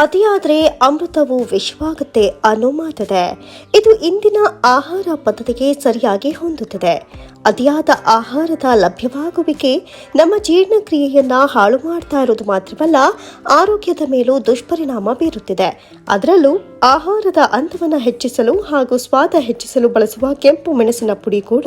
ಅತಿಯಾದರೆ ಅಮೃತವು ವಿಷವಾಗುತ್ತೆ ಅನ್ನೋ ಮಾತಿದೆ. ಇದು ಇಂದಿನ ಆಹಾರ ಪದ್ಧತಿಗೆ ಸರಿಯಾಗಿ ಹೊಂದುತ್ತದೆ. ಅತಿಯಾದ ಆಹಾರದ ಲಭ್ಯವಾಗುವಿಕೆ ನಮ್ಮ ಜೀರ್ಣಕ್ರಿಯೆಯನ್ನ ಹಾಳು ಮಾಡ್ತಾ ಇರೋದು ಮಾತ್ರವಲ್ಲ, ಆರೋಗ್ಯದ ಮೇಲೂ ದುಷ್ಪರಿಣಾಮ ಬೀರುತ್ತಿದೆ. ಅದರಲ್ಲೂ ಆಹಾರದ ಅಂತವನ್ನು ಹೆಚ್ಚಿಸಲು ಹಾಗೂ ಸ್ವಾದ ಹೆಚ್ಚಿಸಲು ಬಳಸುವ ಕೆಂಪು ಮೆಣಸಿನ ಪುಡಿ ಕೂಡ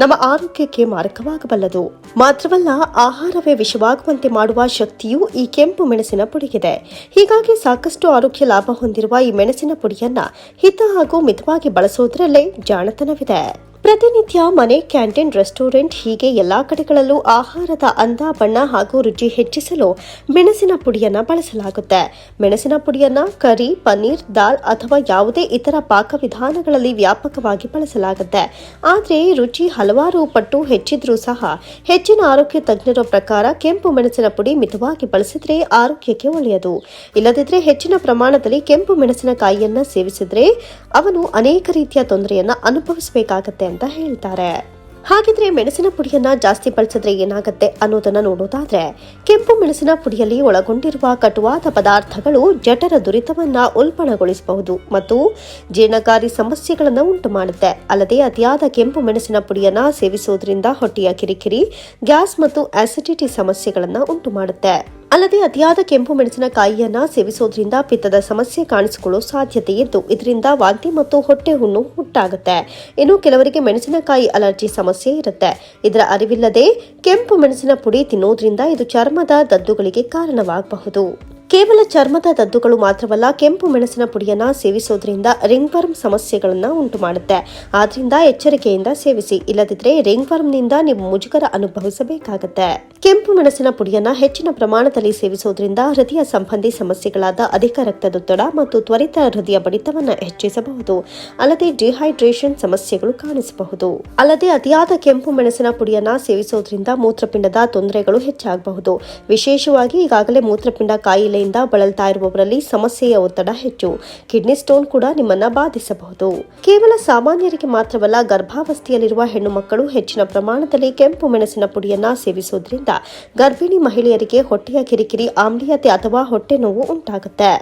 ನಮ್ಮ ಆರೋಗ್ಯಕ್ಕೆ ಮಾರಕವಾಗಬಲ್ಲದು. ಮಾತ್ರವಲ್ಲ, ಆಹಾರವೇ ವಿಷವಾಗುವಂತೆ ಮಾಡುವ ಶಕ್ತಿಯೂ ಈ ಕೆಂಪು ಮೆಣಸಿನ ಪುಡಿಗಿದೆ. ಹೀಗಾಗಿ ಸಾಕಷ್ಟು ಆರೋಗ್ಯ ಲಾಭ ಹೊಂದಿರುವ ಈ ಮೆಣಸಿನ ಪುಡಿಯನ್ನ ಹಿತ ಹಾಗೂ ಮಿತವಾಗಿ ಬಳಸುವುದರಲ್ಲೇ ಜಾಣತನವಿದೆ. ಪ್ರತಿನಿತ್ಯ ಮನೆ, ಕ್ಯಾಂಟೀನ್, ರೆಸ್ಟೋರೆಂಟ್ ಹೀಗೆ ಎಲ್ಲಾ ಕಡೆಗಳಲ್ಲೂ ಆಹಾರದ ಅಂದ, ಬಣ್ಣ ಹಾಗೂ ರುಚಿ ಹೆಚ್ಚಿಸಲು ಮೆಣಸಿನ ಪುಡಿಯನ್ನು ಬಳಸಲಾಗುತ್ತೆ. ಮೆಣಸಿನ ಪುಡಿಯನ್ನು ಕರಿ, ಪನ್ನೀರ್, ದಾಲ್ ಅಥವಾ ಯಾವುದೇ ಇತರ ಪಾಕವಿಧಾನಗಳಲ್ಲಿ ವ್ಯಾಪಕವಾಗಿ ಬಳಸಲಾಗುತ್ತೆ. ಆದರೆ ರುಚಿ ಹಲವಾರು ಪಟ್ಟು ಹೆಚ್ಚಿದ್ರೂ ಸಹ ಹೆಚ್ಚಿನ ಆರೋಗ್ಯ ತಜ್ಞರ ಪ್ರಕಾರ ಕೆಂಪು ಮೆಣಸಿನ ಪುಡಿ ಮಿತವಾಗಿ ಬಳಸಿದರೆ ಆರೋಗ್ಯಕ್ಕೆ ಒಳ್ಳೆಯದು. ಇಲ್ಲದಿದ್ದರೆ ಹೆಚ್ಚಿನ ಪ್ರಮಾಣದಲ್ಲಿ ಕೆಂಪು ಮೆಣಸಿನಕಾಯಿಯನ್ನು ಸೇವಿಸಿದರೆ ಅವನು ಅನೇಕ ರೀತಿಯ ತೊಂದರೆಯನ್ನು ಅನುಭವಿಸಬೇಕಾಗತ್ತೆ. ಅಂತ ಹೇಳ್ತಾರೆ. ಹಾಗಿದ್ರೆ ಮೆಣಸಿನ ಪುಡಿಯನ್ನ ಜಾಸ್ತಿ ಬಳಸಿದ್ರೆ ಏನಾಗುತ್ತೆ ಅನ್ನೋದನ್ನ ನೋಡೋದಾದ್ರೆ, ಕೆಂಪು ಮೆಣಸಿನ ಪುಡಿಯಲ್ಲಿ ಒಳಗೊಂಡಿರುವ ಕಟುವಾದ ಪದಾರ್ಥಗಳು ಜಠರ ದುರಿತವನ್ನ ಉಲ್ಬಣಗೊಳಿಸಬಹುದು ಮತ್ತು ಜೀರ್ಣಕಾರಿ ಸಮಸ್ಯೆಗಳನ್ನು ಉಂಟು ಮಾಡುತ್ತೆ ಅಲ್ಲದೆ ಅತಿಯಾದ ಕೆಂಪು ಮೆಣಸಿನ ಪುಡಿಯನ್ನ ಸೇವಿಸುವುದರಿಂದ ಹೊಟ್ಟೆಯ ಕಿರಿಕಿರಿ, ಗ್ಯಾಸ್ ಮತ್ತು ಆಸಿಡಿಟಿ ಸಮಸ್ಯೆಗಳನ್ನು ಉಂಟು ಮಾಡುತ್ತೆ ಅಲ್ಲದೆ ಅತಿಯಾದ ಕೆಂಪು ಮೆಣಸಿನಕಾಯಿಯನ್ನ ಸೇವಿಸೋದ್ರಿಂದ ಪಿತ್ತದ ಸಮಸ್ಯೆ ಕಾಣಿಸಿಕೊಳ್ಳೋ ಸಾಧ್ಯತೆ ಇದ್ದು, ಇದರಿಂದ ವಾಂತಿ ಮತ್ತು ಹೊಟ್ಟೆ ಹುಣ್ಣು ಉಂಟಾಗುತ್ತೆ ಇನ್ನು ಕೆಲವರಿಗೆ ಮೆಣಸಿನಕಾಯಿ ಅಲರ್ಜಿ ಸಮಸ್ಯೆ ಇರುತ್ತೆ. ಇದರ ಅರಿವಿಲ್ಲದೆ ಕೆಂಪು ಮೆಣಸಿನ ಪುಡಿ ತಿನ್ನೋದ್ರಿಂದ ಇದು ಚರ್ಮದ ದದ್ದುಗಳಿಗೆ ಕಾರಣವಾಗಬಹುದು. ಕೇವಲ ಚರ್ಮದ ದದ್ದುಗಳು ಮಾತ್ರವಲ್ಲ, ಕೆಂಪು ಮೆಣಸಿನ ಪುಡಿಯನ್ನ ಸೇವಿಸೋದ್ರಿಂದ ರಿಂಗ್ ವರ್ಮ್ ಸಮಸ್ಯೆಗಳನ್ನು ಉಂಟು ಮಾಡುತ್ತೆ ಆದ್ರಿಂದ ಎಚ್ಚರಿಕೆಯಿಂದ ಸೇವಿಸಿ. ಇಲ್ಲದಿದ್ರೆ ರಿಂಗ್ ವರ್ಮ್ನಿಂದ ನೀವು ಮುಜುಗರ ಅನುಭವಿಸಬೇಕಾಗುತ್ತೆ. ಕೆಂಪು ಮೆಣಸಿನ ಪುಡಿಯನ್ನು ಹೆಚ್ಚಿನ ಪ್ರಮಾಣದಲ್ಲಿ ಸೇವಿಸೋದ್ರಿಂದ ಹೃದಯ ಸಂಬಂಧಿ ಸಮಸ್ಯೆಗಳಾದ ಅಧಿಕ ರಕ್ತದೊತ್ತಡ ಮತ್ತು ತ್ವರಿತ ಹೃದಯ ಬಡಿತವನ್ನು ಹೆಚ್ಚಿಸಬಹುದು. ಅಲ್ಲದೆ ಡಿಹೈಡ್ರೇಷನ್ ಸಮಸ್ಯೆಗಳು ಕಾಣಿಸಬಹುದು. ಅಲ್ಲದೆ ಅತಿಯಾದ ಕೆಂಪು ಮೆಣಸಿನ ಪುಡಿಯನ್ನ ಸೇವಿಸೋದ್ರಿಂದ ಮೂತ್ರಪಿಂಡದ ತೊಂದರೆಗಳು ಹೆಚ್ಚಾಗಬಹುದು. ವಿಶೇಷವಾಗಿ ಈಗಾಗಲೇ ಮೂತ್ರಪಿಂಡ ಕಾಯಿಲೆಯಿಂದ ಬಳಲ್ತಾ ಇರುವವರಲ್ಲಿ ಸಮಸ್ಯೆಯ ಒತ್ತಡ ಹೆಚ್ಚು. ಕಿಡ್ನಿ ಸ್ಟೋನ್ ಕೂಡ ನಿಮ್ಮನ್ನ ಬಾಧಿಸಬಹುದು. ಕೇವಲ ಸಾಮಾನ್ಯರಿಗೆ ಮಾತ್ರವಲ್ಲ, ಗರ್ಭಾವಸ್ಥೆಯಲ್ಲಿರುವ ಹೆಣ್ಣು ಮಕ್ಕಳು ಹೆಚ್ಚಿನ ಪ್ರಮಾಣದಲ್ಲಿ ಕೆಂಪು ಮೆಣಸಿನ ಪುಡಿಯನ್ನ ಸೇವಿಸುವುದರಿಂದ ಗರ್ಭಿಣಿ ಮಹಿಳೆಯರಿಗೆ ಹೊಟ್ಟೆಯ ಕಿರಿಕಿರಿ, ಆಮ್ಲೀಯತೆ ಅಥವಾ ಹೊಟ್ಟೆ ನೋವು ಉಂಟಾಗುತ್ತೆ.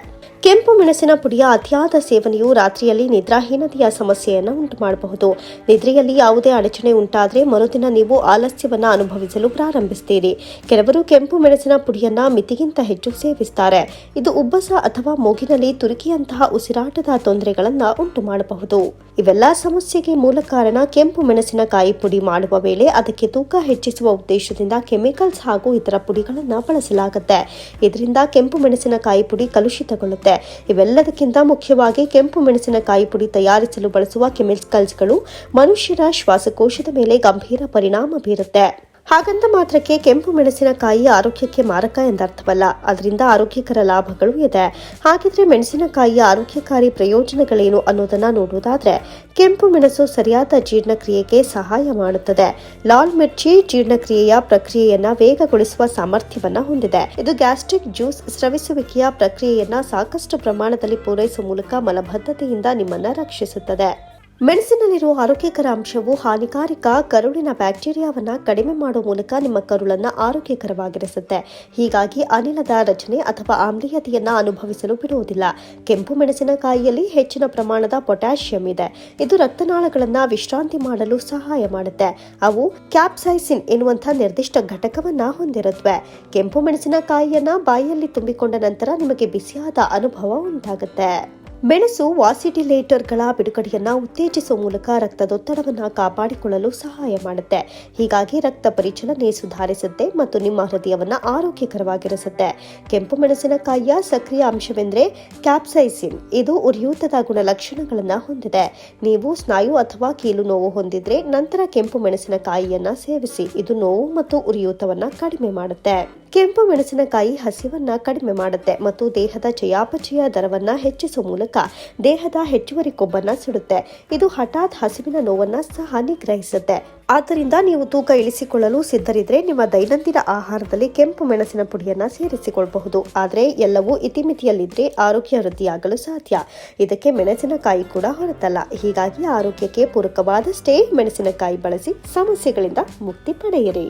ಕೆಂಪು ಮೆಣಸಿನ ಪುಡಿಯ ಅತಿಯಾದ ಸೇವನೆಯು ರಾತ್ರಿಯಲ್ಲಿ ನಿದ್ರಾಹೀನತೆಯ ಸಮಸ್ಯೆಯನ್ನು ಉಂಟು ಮಾಡಬಹುದು ನಿದ್ರೆಯಲ್ಲಿ ಯಾವುದೇ ಅಡಚಣೆ ಉಂಟಾದರೆ ಮರುದಿನ ನೀವು ಆಲಸ್ಯವನ್ನು ಅನುಭವಿಸಲು ಪ್ರಾರಂಭಿಸ್ತೀರಿ. ಕೆಲವರು ಕೆಂಪು ಮೆಣಸಿನ ಪುಡಿಯನ್ನ ಮಿತಿಗಿಂತ ಹೆಚ್ಚು ಸೇವಿಸುತ್ತಾರೆ ಇದು ಉಬ್ಬಸ ಅಥವಾ ಮೂಗಿನಲ್ಲಿ ತುರಿಕೆಯಂತಹ ಉಸಿರಾಟದ ತೊಂದರೆಗಳನ್ನು ಉಂಟು ಮಾಡಬಹುದು ಇವೆಲ್ಲ ಸಮಸ್ಯೆಗೆ ಮೂಲ ಕಾರಣ ಕೆಂಪು ಮೆಣಸಿನಕಾಯಿ ಪುಡಿ ಮಾಡುವ ವೇಳೆ ಅದಕ್ಕೆ ತೂಕ ಹೆಚ್ಚಿಸುವ ಉದ್ದೇಶದಿಂದ ಕೆಮಿಕಲ್ಸ್ ಹಾಗೂ ಇತರ ಪುಡಿಗಳನ್ನು ಬಳಸಲಾಗುತ್ತೆ. ಇದರಿಂದ ಕೆಂಪು ಮೆಣಸಿನಕಾಯಿ ಪುಡಿ ಕಲುಷಿತಗೊಳ್ಳುತ್ತೆ. ಇವೆಲ್ಲದಕ್ಕಿಂತ ಮುಖ್ಯವಾಗಿ ಕೆಂಪು ಮೆಣಸಿನಕಾಯಿ ಪುಡಿ ತಯಾರಿಸಲು ಬಳಸುವ ಕೆಮಿಕಲ್ಸ್ಗಳು ಮನುಷ್ಯರ ಶ್ವಾಸಕೋಶದ ಮೇಲೆ ಗಂಭೀರ ಪರಿಣಾಮ ಬೀರುತ್ತೆ. ಹಾಗಂತ ಮಾತ್ರಕ್ಕೆ ಕೆಂಪು ಮೆಣಸಿನಕಾಯಿ ಆರೋಗ್ಯಕ್ಕೆ ಮಾರಕ ಎಂದರ್ಥವಲ್ಲ. ಅದರಿಂದ ಆರೋಗ್ಯಕರ ಲಾಭಗಳು ಇದೆ. ಹಾಗಿದ್ರೆ ಮೆಣಸಿನಕಾಯಿಯ ಆರೋಗ್ಯಕಾರಿ ಪ್ರಯೋಜನಗಳೇನು ಅನ್ನೋದನ್ನ ನೋಡುವುದಾದ್ರೆ, ಕೆಂಪು ಮೆಣಸು ಸರಿಯಾದ ಜೀರ್ಣಕ್ರಿಯೆಗೆ ಸಹಾಯ ಮಾಡುತ್ತದೆ. ಲಾಲ್ ಮಿರ್ಚಿ ಜೀರ್ಣಕ್ರಿಯೆಯ ಪ್ರಕ್ರಿಯೆಯನ್ನ ವೇಗಗೊಳಿಸುವ ಸಾಮರ್ಥ್ಯವನ್ನ ಹೊಂದಿದೆ. ಇದು ಗ್ಯಾಸ್ಟ್ರಿಕ್ ಜ್ಯೂಸ್ ಸ್ರವಿಸುವಿಕೆಯ ಪ್ರಕ್ರಿಯೆಯನ್ನ ಸಾಕಷ್ಟು ಪ್ರಮಾಣದಲ್ಲಿ ಪೂರೈಸುವ ಮೂಲಕ ಮಲಬದ್ಧತೆಯಿಂದ ನಿಮ್ಮನ್ನ ರಕ್ಷಿಸುತ್ತದೆ. ಮೆಣಸಿನಲ್ಲಿರುವ ಆರೋಗ್ಯಕರ ಅಂಶವು ಹಾನಿಕಾರಕ, ಕರುಳಿನ ಬ್ಯಾಕ್ಟೀರಿಯಾವನ್ನು ಕಡಿಮೆ ಮಾಡುವ ಮೂಲಕ ನಿಮ್ಮ ಕರುಳನ್ನು ಆರೋಗ್ಯಕರವಾಗಿರಿಸುತ್ತೆ. ಹೀಗಾಗಿ ಅನಿಲದ ರಚನೆ ಅಥವಾ ಆಮ್ಲೀಯತೆಯನ್ನು ಅನುಭವಿಸಲು ಬಿಡುವುದಿಲ್ಲ. ಕೆಂಪು ಮೆಣಸಿನಕಾಯಿಯಲ್ಲಿ ಹೆಚ್ಚಿನ ಪ್ರಮಾಣದ ಪೊಟ್ಯಾಷಿಯಂ ಇದೆ. ಇದು ರಕ್ತನಾಳಗಳನ್ನು ವಿಶ್ರಾಂತಿ ಮಾಡಲು ಸಹಾಯ ಮಾಡುತ್ತೆ. ಅವು ಕ್ಯಾಪ್ಸೈಸಿನ್ ಎನ್ನುವಂಥ ನಿರ್ದಿಷ್ಟ ಘಟಕವನ್ನ ಹೊಂದಿರುತ್ತವೆ. ಕೆಂಪು ಮೆಣಸಿನಕಾಯಿಯನ್ನು ಬಾಯಿಯಲ್ಲಿ ತುಂಬಿಕೊಂಡ ನಂತರ ನಿಮಗೆ ಬಿಸಿಯಾದ ಅನುಭವ ಉಂಟಾಗುತ್ತೆ. ಮೆಣಸು ವಾಸಿಟಿಲೇಟರ್ಗಳ ಬಿಡುಗಡೆಯನ್ನು ಉತ್ತೇಜಿಸುವ ಮೂಲಕ ರಕ್ತದೊತ್ತಡವನ್ನು ಕಾಪಾಡಿಕೊಳ್ಳಲು ಸಹಾಯ ಮಾಡುತ್ತೆ. ಹೀಗಾಗಿ ರಕ್ತ ಪರಿಚಲನೆ ಸುಧಾರಿಸುತ್ತೆ ಮತ್ತು ನಿಮ್ಮ ಹೃದಯವನ್ನು ಆರೋಗ್ಯಕರವಾಗಿರಿಸುತ್ತೆ. ಕೆಂಪು ಮೆಣಸಿನಕಾಯಿಯ ಸಕ್ರಿಯ ಅಂಶವೆಂದರೆ ಕ್ಯಾಪ್ಸೈಸಿನ್. ಇದು ಉರಿಯೂತದ ಗುಣಲಕ್ಷಣಗಳನ್ನು ಹೊಂದಿದೆ. ನೀವು ಸ್ನಾಯು ಅಥವಾ ಕೀಲು ನೋವು ಹೊಂದಿದ್ರೆ ನಂತರ ಕೆಂಪು ಮೆಣಸಿನಕಾಯಿಯನ್ನು ಸೇವಿಸಿ, ಇದು ನೋವು ಮತ್ತು ಉರಿಯೂತವನ್ನು ಕಡಿಮೆ ಮಾಡುತ್ತೆ. ಕೆಂಪು ಮೆಣಸಿನಕಾಯಿ ಹಸಿವನ್ನ ಕಡಿಮೆ ಮಾಡುತ್ತೆ ಮತ್ತು ದೇಹದ ಚಯಾಪಚಯ ದರವನ್ನ ಹೆಚ್ಚಿಸುವ ಮೂಲಕ ದೇಹದ ಹೆಚ್ಚುವರಿ ಕೊಬ್ಬನ್ನ ಸುಡುತ್ತೆ. ಇದು ಹಠಾತ್ ಹಸಿವಿನ ನೋವನ್ನ ಸಹ ನಿಗ್ರಹಿಸುತ್ತೆ. ಆದ್ದರಿಂದ ನೀವು ತೂಕ ಇಳಿಸಿಕೊಳ್ಳಲು ಸಿದ್ಧರಿದ್ರೆ ನಿಮ್ಮ ದೈನಂದಿನ ಆಹಾರದಲ್ಲಿ ಕೆಂಪು ಮೆಣಸಿನ ಪುಡಿಯನ್ನ ಸೇರಿಸಿಕೊಳ್ಳಬಹುದು. ಆದರೆ ಎಲ್ಲವೂ ಇತಿಮಿತಿಯಲ್ಲಿದ್ರೆ ಆರೋಗ್ಯ ವೃದ್ಧಿಯಾಗಲು ಸಾಧ್ಯ. ಇದಕ್ಕೆ ಮೆಣಸಿನಕಾಯಿ ಕೂಡ ಹೊರತಲ್ಲ. ಹೀಗಾಗಿ ಆರೋಗ್ಯಕ್ಕೆ ಪೂರಕವಾದಷ್ಟೇ ಮೆಣಸಿನಕಾಯಿ ಬಳಸಿ ಸಮಸ್ಯೆಗಳಿಂದ ಮುಕ್ತಿ ಪಡೆಯಿರಿ.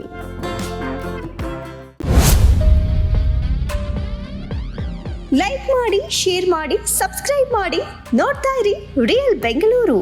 ಲೈಕ್ ಮಾಡಿ ಶೇರ್ ಮಾಡಿ ಸಬ್ಸ್ಕ್ರೈಬ್ ಮಾಡಿ. ನೋಡ್ತಾ ಇರಿ ರಿಯಲ್ ಬೆಂಗಳೂರು